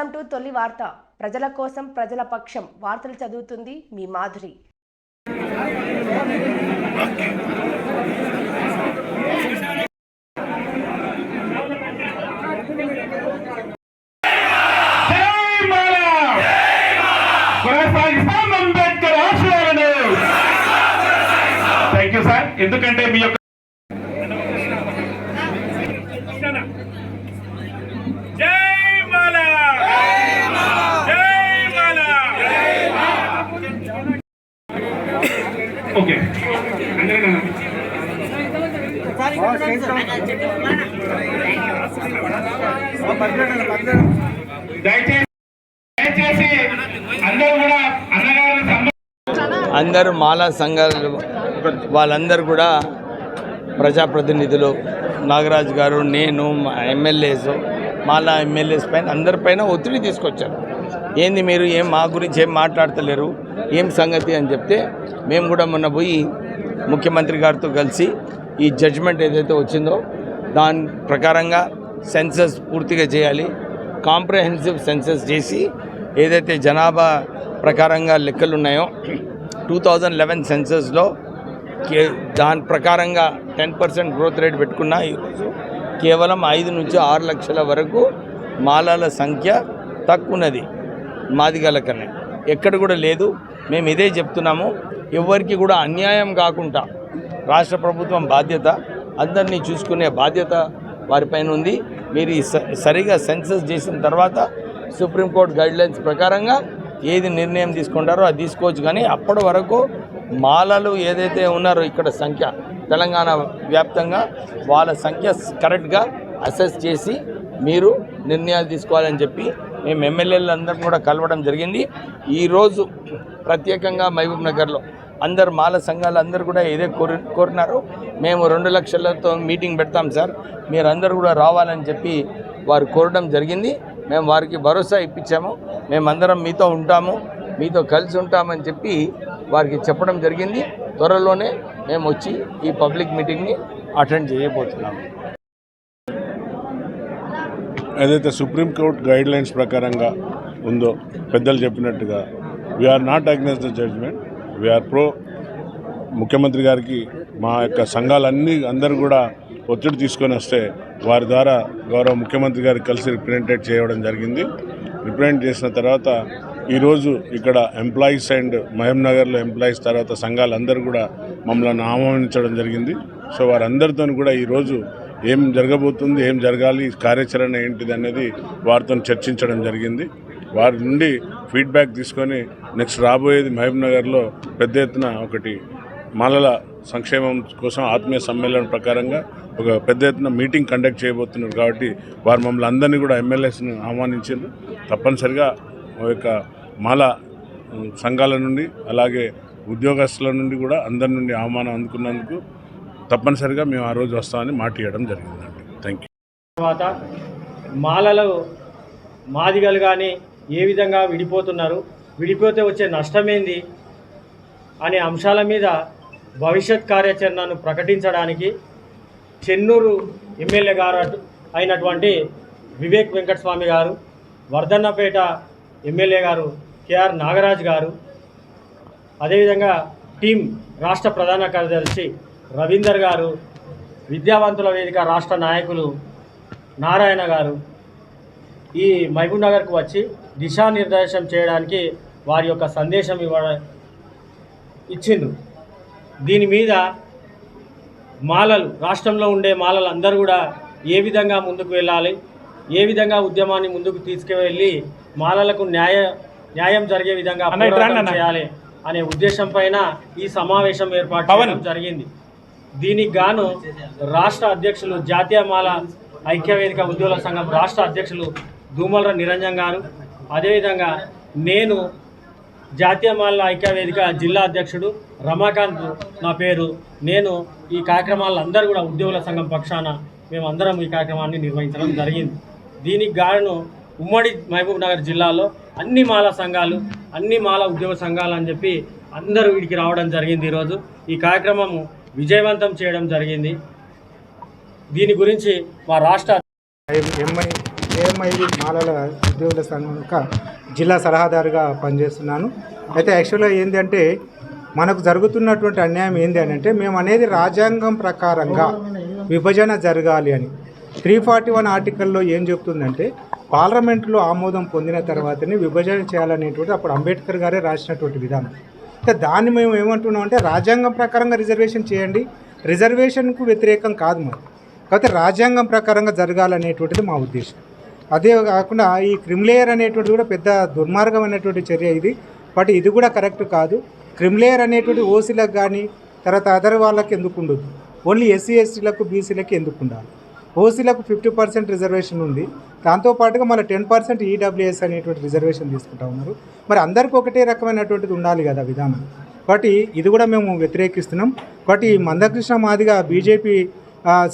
Welcome to తొలి వార్త. ప్రజల కోసం ప్రజల పక్షం. వార్తలు చదువుతుంది మీ మాధురి. ఎందుకంటే మీ యొక్క ఓకే. అందరూ దయచేసి అందరూ కూడా అందరూ మాలా సంఘాలు వాళ్ళందరూ కూడా ప్రజాప్రతినిధులు నాగరాజు గారు నేను మా ఎమ్మెల్యేస్ మాలా ఎమ్మెల్యేస్ పైన అందరిపైన ఒత్తిడి తీసుకొచ్చారు. ఏంది మీరు ఏం మా గురించి ఏం మాట్లాడతలేరు? ఏం సంగతి అని చెప్తే మేము కూడా మొన్న పోయి ముఖ్యమంత్రి గారితో కలిసి ఈ జడ్జ్మెంట్ ఏదైతే వచ్చిందో దాని ప్రకారంగా సెన్సస్ పూర్తిగా చేయాలి. కాంప్రహెన్సివ్ సెన్సస్ చేసి ఏదైతే జనాభా ప్రకారంగా లెక్కలు ఉన్నాయో టూ థౌజండ్ లెవెన్ సెన్సస్లో కే దాని ప్రకారంగా టెన్ పర్సెంట్ గ్రోత్ రేట్ పెట్టుకున్న ఈరోజు కేవలం ఐదు నుంచి ఆరు లక్షల వరకు మాలాల సంఖ్య తక్కువ మాది మాదిగల ఎక్కడ కూడా లేదు. మేము ఇదే చెప్తున్నాము. ఎవరికి కూడా అన్యాయం కాకుండా రాష్ట్ర ప్రభుత్వం బాధ్యత అందరినీ చూసుకునే బాధ్యత వారిపైన ఉంది. మీరు స- సరిగా సెన్సస్ చేసిన తర్వాత సుప్రీంకోర్టు గైడ్లైన్స్ ప్రకారంగా ఏది నిర్ణయం తీసుకుంటారో అది తీసుకోవచ్చు. కానీ అప్పటి వరకు మాలలు ఏదైతే ఉన్నారో ఇక్కడ సంఖ్య తెలంగాణ వ్యాప్తంగా వాళ్ళ సంఖ్య కరెక్ట్గా అసెస్ చేసి మీరు నిర్ణయాలు తీసుకోవాలని చెప్పి మేము ఎమ్మెల్యేలు అందరం కూడా కలవడం జరిగింది. ఈరోజు ప్రత్యేకంగా మహబూబ్ నగర్లో అందరు మాల సంఘాలు అందరూ కూడా ఇదే కోరి కోరినారు. మేము రెండు లక్షలతో మీటింగ్ పెడతాం సార్. మీరందరూ కూడా రావాలని చెప్పి వారు కోరడం జరిగింది. మేము వారికి భరోసా ఇప్పించాము. మేమందరం మీతో ఉంటాము. మీతో కలిసి ఉంటామని చెప్పి వారికి చెప్పడం జరిగింది. త్వరలోనే మేము వచ్చి ఈ పబ్లిక్ మీటింగ్ని అటెండ్ చేయబోతున్నాము. ఏదైతే సుప్రీంకోర్టు గైడ్ లైన్స్ ప్రకారంగా ఉందో పెద్దలు చెప్పినట్టుగా we are not against the judgment we are pro ముఖ్యమంత్రి గారికి మా యొక్క సంఘాలన్నీ అందరూ కూడా ఒత్తిడి తీసుకొని వస్తే వారి ద్వారా గౌరవ ముఖ్యమంత్రి గారికి కలిసి రిప్రజెంటేట్ చేయడం జరిగింది. రిప్రజెంట్ చేసిన తర్వాత ఈరోజు ఇక్కడ ఎంప్లాయీస్ అండ్ మహంనగర్లో ఎంప్లాయీస్ తర్వాత సంఘాలందరూ కూడా మమ్మల్ని ఆహ్వానించడం జరిగింది. సో వారందరితో కూడా ఈరోజు ఏం జరగబోతుంది ఏం జరగాలి కార్యాచరణ ఏంటిది అనేది వారితో చర్చించడం జరిగింది. వారి నుండి ఫీడ్బ్యాక్ తీసుకొని నెక్స్ట్ రాబోయేది మహబూబ్నగర్లో పెద్ద ఎత్తున ఒకటి మాలల సంక్షేమం కోసం ఆత్మీయ సమ్మేళనం ప్రకారంగా ఒక పెద్ద ఎత్తున మీటింగ్ కండక్ట్ చేయబోతున్నారు కాబట్టి వారు మమ్మల్ని అందరినీ కూడా ఎమ్మెల్యేస్ని ఆహ్వానించారు తప్పనిసరిగా ఆ యొక్క మాల సంఘాల నుండి అలాగే ఉద్యోగస్తుల నుండి కూడా అందరి నుండి ఆహ్వానం అందుకున్నందుకు తప్పనిసరిగా మేము ఆ రోజు వస్తామని మాట ఇవ్వడం జరిగిందండి. థ్యాంక్ యూ తర్వాత మాలలో మాదిగలు కానీ ఏ విధంగా విడిపోతున్నారు విడిపోతే వచ్చే నష్టమేంది అనే అంశాల మీద భవిష్యత్ కార్యాచరణను ప్రకటించడానికి చెన్నూరు ఎమ్మెల్యే గారు అయినటువంటి వివేక్ వెంకటస్వామి గారు వర్ధన్నపేట ఎమ్మెల్యే గారు కేఆర్ నాగరాజ్ గారు అదేవిధంగా టీం రాష్ట్ర ప్రధాన కార్యదర్శి రవీందర్ గారు విద్యావంతుల వేదిక రాష్ట్ర నాయకులు నారాయణ గారు ఈ మహబూబ్ నగర్కు వచ్చి దిశానిర్దేశం చేయడానికి వారి యొక్క సందేశం ఇవ్వ ఇచ్చిండ్రు. దీని మీద మాలలు రాష్ట్రంలో ఉండే మాలలు అందరూ కూడా ఏ విధంగా ముందుకు వెళ్ళాలి ఏ విధంగా ఉద్యమాన్ని ముందుకు తీసుకువెళ్ళి మాలలకు న్యాయ న్యాయం జరిగే విధంగా. చేయాలి అనే ఉద్దేశం పైన ఈ సమావేశం ఏర్పాటు జరిగింది. దీనికి గాను రాష్ట్ర అధ్యక్షులు జాతీయ మాల ఐక్యవేదిక ఉద్యోగుల సంఘం రాష్ట్ర అధ్యక్షులు దూమలర నిరంజన్ గారు. అదేవిధంగా నేను జాతీయ మాల ఐక్యవేదిక జిల్లా అధ్యక్షుడు రమాకాంత్ నా పేరు. నేను ఈ కార్యక్రమాలను అందరూ కూడా ఉద్యోగుల సంఘం పక్షాన మేమందరం ఈ కార్యక్రమాన్ని నిర్వహించడం జరిగింది. దీనికి గాను ఉమ్మడి మహబూబ్ నగర్ జిల్లాలో అన్ని మాల సంఘాలు అన్ని మాల ఉద్యోగ సంఘాలు అని చెప్పి అందరూ వీడికి రావడం జరిగింది ఈరోజు. ఈ కార్యక్రమము విజయవంతం చేయడం జరిగింది. దీని గురించి మా రాష్ట్ర ఎంఐ ఏఎంఐ మాలల ఉద్యోగుల సంఘం యొక్క జిల్లా సలహాదారుగా పనిచేస్తున్నాను. అయితే యాక్చువల్గా ఏంటంటే మనకు జరుగుతున్నటువంటి అన్యాయం ఏంటి అని అంటే మేము అనేది రాజ్యాంగం ప్రకారంగా విభజన జరగాలి అని. త్రీ ఫార్టీ వన్ ఆర్టికల్లో ఏం చెప్తుందంటే పార్లమెంట్లో ఆమోదం పొందిన తర్వాతనే విభజన చేయాలనేటువంటి అప్పుడు అంబేద్కర్ గారే రాసినటువంటి విధానం. దాన్ని మేము ఏమంటున్నాం అంటే రాజ్యాంగం ప్రకారంగా రిజర్వేషన్ చేయండి. రిజర్వేషన్కు వ్యతిరేకం కాదు మరి. కాకపోతే రాజ్యాంగం ప్రకారంగా జరగాలనేటువంటిది మా ఉద్దేశం. అదే కాకుండా ఈ క్రిమిలేయర్ అనేటువంటిది కూడా పెద్ద దుర్మార్గం అనేటువంటి చర్య ఇది. బట్ ఇది కూడా కరెక్ట్ కాదు. క్రిమిలేయర్ అనేటువంటి ఓసీలకు కానీ తర్వాత అదర్ వాళ్ళకి ఎందుకు ఉండదు? ఓన్లీ ఎస్సీ ఎస్టీలకు బీసీలకు ఎందుకు ఉండాలి? ఓసీలకు ఫిఫ్టీ పర్సెంట్ రిజర్వేషన్ ఉంది. దాంతోపాటుగా మళ్ళీ టెన్ పర్సెంట్ ఈడబ్ల్యూఎస్ అనేటువంటి రిజర్వేషన్ తీసుకుంటా ఉన్నారు. మరి అందరికీ ఒకటే రకమైనటువంటిది ఉండాలి కదా విధానం. కాబట్టి ఇది కూడా మేము వ్యతిరేకిస్తున్నాం. కాబట్టి మందకృష్ణ మాదిగా బీజేపీ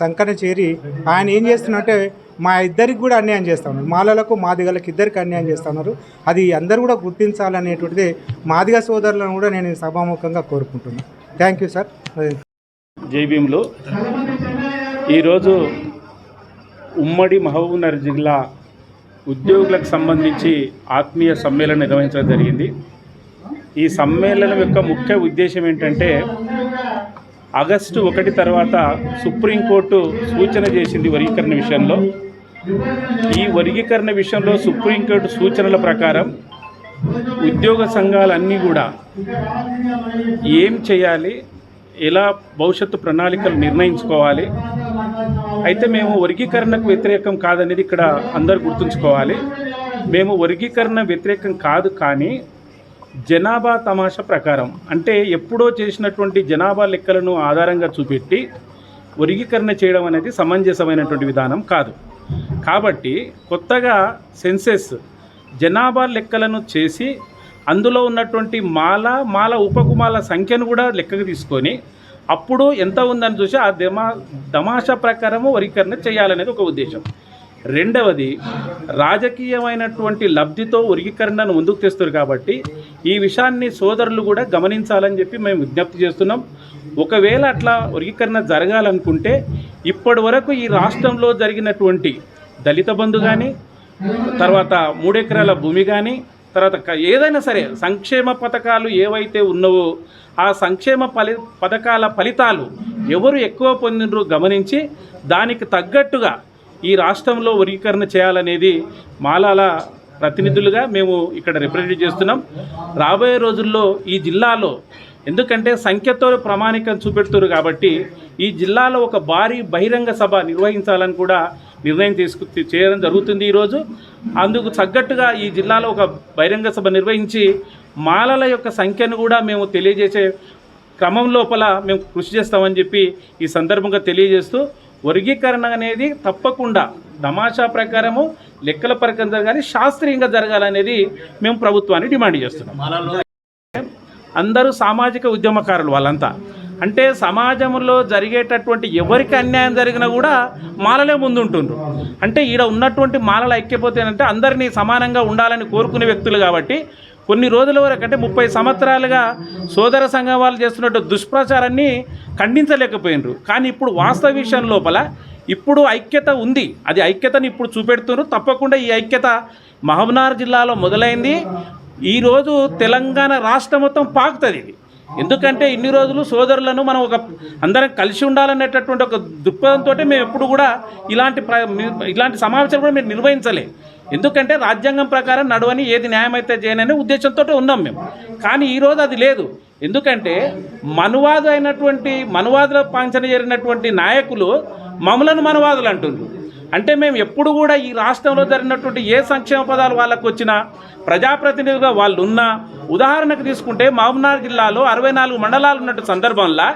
సంకన చేరి ఆయన ఏం చేస్తున్నట్టే మా ఇద్దరికి కూడా అన్యాయం చేస్తా ఉన్నారు. మాలలకు మాదిగలకు ఇద్దరికి అన్యాయం చేస్తా ఉన్నారు. అది అందరూ కూడా గుర్తించాలనేటువంటిది మాదిగ సోదరులను కూడా నేను సభాముఖంగా కోరుకుంటున్నాను థ్యాంక్ యూ సార్ జైభీంలో ఈరోజు ఉమ్మడి మహబూబ్నగర్ జిల్లా ఉద్యోగులకు సంబంధించి ఆత్మీయ సమ్మేళనం నిర్వహించడం జరిగింది. ఈ సమ్మేళనం యొక్క ముఖ్య ఉద్దేశం ఏంటంటే ఆగస్టు ఒకటి తర్వాత సుప్రీంకోర్టు సూచన చేసింది వర్గీకరణ విషయంలో. ఈ వర్గీకరణ విషయంలో సుప్రీంకోర్టు సూచనల ప్రకారం ఉద్యోగ సంఘాలన్నీ కూడా ఏం చేయాలి ఎలా భవిష్యత్తు ప్రణాళికలు నిర్ణయించుకోవాలి అయితే మేము వర్గీకరణకు వ్యతిరేకం కాదనేది ఇక్కడ అందరు గుర్తుంచుకోవాలి. మేము వర్గీకరణ వ్యతిరేకం కాదు కానీ జనాభా తమాషా ప్రకారం అంటే ఎప్పుడో చేసినటువంటి జనాభా లెక్కలను ఆధారంగా చూపెట్టి వర్గీకరణ చేయడం అనేది సమంజసమైనటువంటి విధానం కాదు. కాబట్టి కొత్తగా సెన్సెస్ జనాభా లెక్కలను చేసి అందులో ఉన్నటువంటి మాల మాల ఉపకుమాల సంఖ్యను కూడా లెక్కకు తీసుకొని అప్పుడు ఎంత ఉందని చూసి ఆ దమా తమాషా ప్రకారము వర్గీకరణ చేయాలనేది ఒక ఉద్దేశం. రెండవది రాజకీయమైనటువంటి లబ్ధితో వర్గీకరణను ముందుకు తెస్తారు కాబట్టి ఈ విషయాన్ని సోదరులు కూడా గమనించాలని చెప్పి మేము విజ్ఞప్తి చేస్తున్నాం. ఒకవేళ అట్లా వర్గీకరణ జరగాలనుకుంటే ఇప్పటి వరకు ఈ రాష్ట్రంలో జరిగినటువంటి దళిత బంధు కానీ తర్వాత మూడెకరాల భూమి కానీ తర్వాత ఏదైనా సరే సంక్షేమ పథకాలు ఏవైతే ఉన్నవో ఆ సంక్షేమ ఫలి పథకాల ఫలితాలు ఎవరు ఎక్కువ పొందినరు గమనించి దానికి తగ్గట్టుగా ఈ రాష్ట్రంలో వర్గీకరణ చేయాలనేది మాలాల ప్రతినిధులుగా మేము ఇక్కడ రిప్రజెంట్ చేస్తున్నాం. రాబోయే రోజుల్లో ఈ జిల్లాలో ఎందుకంటే సంఖ్యతో ప్రామాణికం చూపెడుతున్నారు కాబట్టి ఈ జిల్లాలో ఒక భారీ బహిరంగ సభ నిర్వహించాలని కూడా నిర్ణయం తీసుకు చేయడం జరుగుతుంది ఈరోజు. అందుకు తగ్గట్టుగా ఈ జిల్లాలో ఒక బహిరంగ సభ నిర్వహించి మాలల యొక్క సంఖ్యను కూడా మేము తెలియజేసే క్రమం లోపల మేము కృషి చేస్తామని చెప్పి ఈ సందర్భంగా తెలియజేస్తూ వర్గీకరణ అనేది తప్పకుండా తమాషా ప్రకారము లెక్కల ప్రకారం జరగాలి శాస్త్రీయంగా జరగాలనేది మేము ప్రభుత్వాన్ని డిమాండ్ చేస్తున్నాం. అందరూ సామాజిక ఉద్యమకారులు వాళ్ళంతా. అంటే సమాజంలో జరిగేటటువంటి ఎవరికి అన్యాయం జరిగినా కూడా మాలలే ముందుంటుండ్రు. అంటే ఈడ ఉన్నటువంటి మాలలు ఐక్యపోతేనంటే అందరినీ సమానంగా ఉండాలని కోరుకునే వ్యక్తులు కాబట్టి కొన్ని రోజుల వరకు అంటే ముప్పై సంవత్సరాలుగా సోదర సంఘం వాళ్ళు చేస్తున్నట్టు దుష్ప్రచారాన్ని ఖండించలేకపోయినరు. కానీ ఇప్పుడు వాస్తవ విషయం లోపల ఇప్పుడు ఐక్యత ఉంది. అది ఐక్యతను ఇప్పుడు చూపెడుతున్నారు. తప్పకుండా ఈ ఐక్యత మహబూబ్నగర్ జిల్లాలో మొదలైంది. ఈరోజు తెలంగాణ రాష్ట్రం మొత్తం పాకుతుంది. ఇది ఎందుకంటే ఇన్ని రోజులు సోదరులను మనం ఒక అందరం కలిసి ఉండాలనేటటువంటి ఒక దృక్పథంతో మేము ఎప్పుడు కూడా ఇలాంటి ప్ర- ఇలాంటి సమావేశాలు కూడా మేము నిర్వహించలే. ఎందుకంటే రాజ్యాంగం ప్రకారం నడవని ఏది న్యాయమైతే చేయననే ఉద్దేశంతో ఉన్నాం మేము. కానీ ఈరోజు అది లేదు. ఎందుకంటే మనువాదు అయినటువంటి మనువాదుల పాంచన చేరినటువంటి నాయకులు మమ్మలను మనవాదులు అంటున్నారు అంటే మేము ఎప్పుడు కూడా ఈ రాష్ట్రంలో జరిగినటువంటి ఏ సంక్షేమ పదాలు వాళ్ళకు వచ్చినా ప్రజాప్రతినిధులుగా వాళ్ళు ఉన్నా ఉదాహరణకు తీసుకుంటే మహబూబ్నగర్ జిల్లాలో అరవై నాలుగు మండలాలు ఉన్నట్టు సందర్భంలో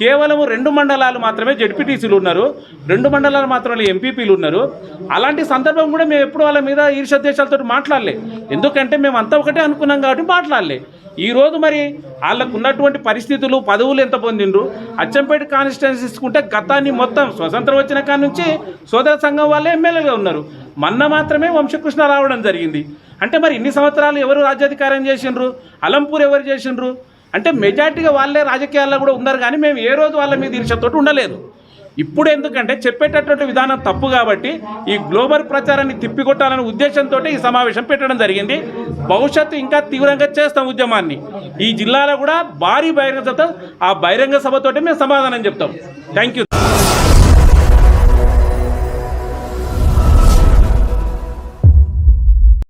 కేవలం రెండు మండలాలు మాత్రమే జడ్పీటీసీలు ఉన్నారు. రెండు మండలాలు మాత్రమే ఎంపీపీలు ఉన్నారు. అలాంటి సందర్భం కూడా మేము ఎప్పుడు వాళ్ళ మీద ఈర్ష దేశాలతో మాట్లాడలే. ఎందుకంటే మేము అంతా ఒకటే అనుకున్నాం కాబట్టి మాట్లాడలే. ఈరోజు మరి వాళ్ళకు ఉన్నటువంటి పరిస్థితులు పదవులు ఎంత పొందిండ్రు? అచ్చంపేట కాన్స్టిట్యున్సీ తీసుకుంటే గతాన్ని మొత్తం స్వతంత్రం వచ్చిన కాడ నుంచి సోదర సంఘం వాళ్ళే ఎమ్మెల్యేగా ఉన్నారు. మొన్న మాత్రమే వంశకృష్ణ రావడం జరిగింది. అంటే మరి ఇన్ని సంవత్సరాలు ఎవరు రాజ్యాధికారం చేసిండ్రు? అలంపూర్ ఎవరు చేసిండ్రు? అంటే మెజార్టీగా వాళ్ళే రాజకీయాల్లో కూడా ఉన్నారు కానీ మేము ఏ రోజు వాళ్ళ మీద ఈర్ష్యతోటి ఉండలేదు. ఇప్పుడు ఎందుకంటే చెప్పేటటువంటి విధానం తప్పు కాబట్టి ఈ గ్లోబల్ ప్రచారాన్ని తిప్పికొట్టాలనే ఉద్దేశంతో ఈ సమావేశం పెట్టడం జరిగింది. భవిష్యత్తు ఇంకా తీవ్రంగా చేస్తాం ఉద్యమాన్ని. ఈ జిల్లాలో కూడా భారీ బహిరంగ ఆ బహిరంగ సభతోటి మేము సమాధానం చెప్తాం. Thank you